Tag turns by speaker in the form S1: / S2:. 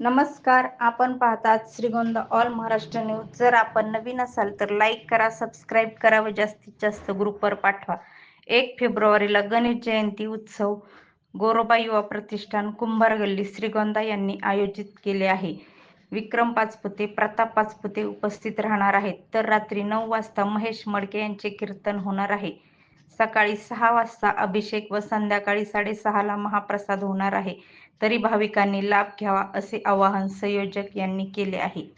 S1: नमस्कार आपण पाहतात श्रीगोंदा ऑल महाराष्ट्र न्यूज. जर आपण नवीन असाल तर लाईक करा सबस्क्राईब करा व जास्तीत जास्त ग्रुपवर पाठवा. एक फेब्रुवारीला गणेश जयंती उत्सव गोरोबा युवा प्रतिष्ठान कुंभार गल्ली श्रीगोंदा यांनी आयोजित केले आहे. विक्रम पाचपुते प्रताप पाचपुते उपस्थित राहणार आहेत. तर रात्री नऊ वाजता महेश मडके यांचे कीर्तन होणार आहे. सकाळी सहा वाजता अभिषेक व संध्याकाळी साडेसहाला महाप्रसाद होणार आहे. तरी भाविकांनी लाभ घ्यावा असे आवाहन संयोजक यांनी केले आहे.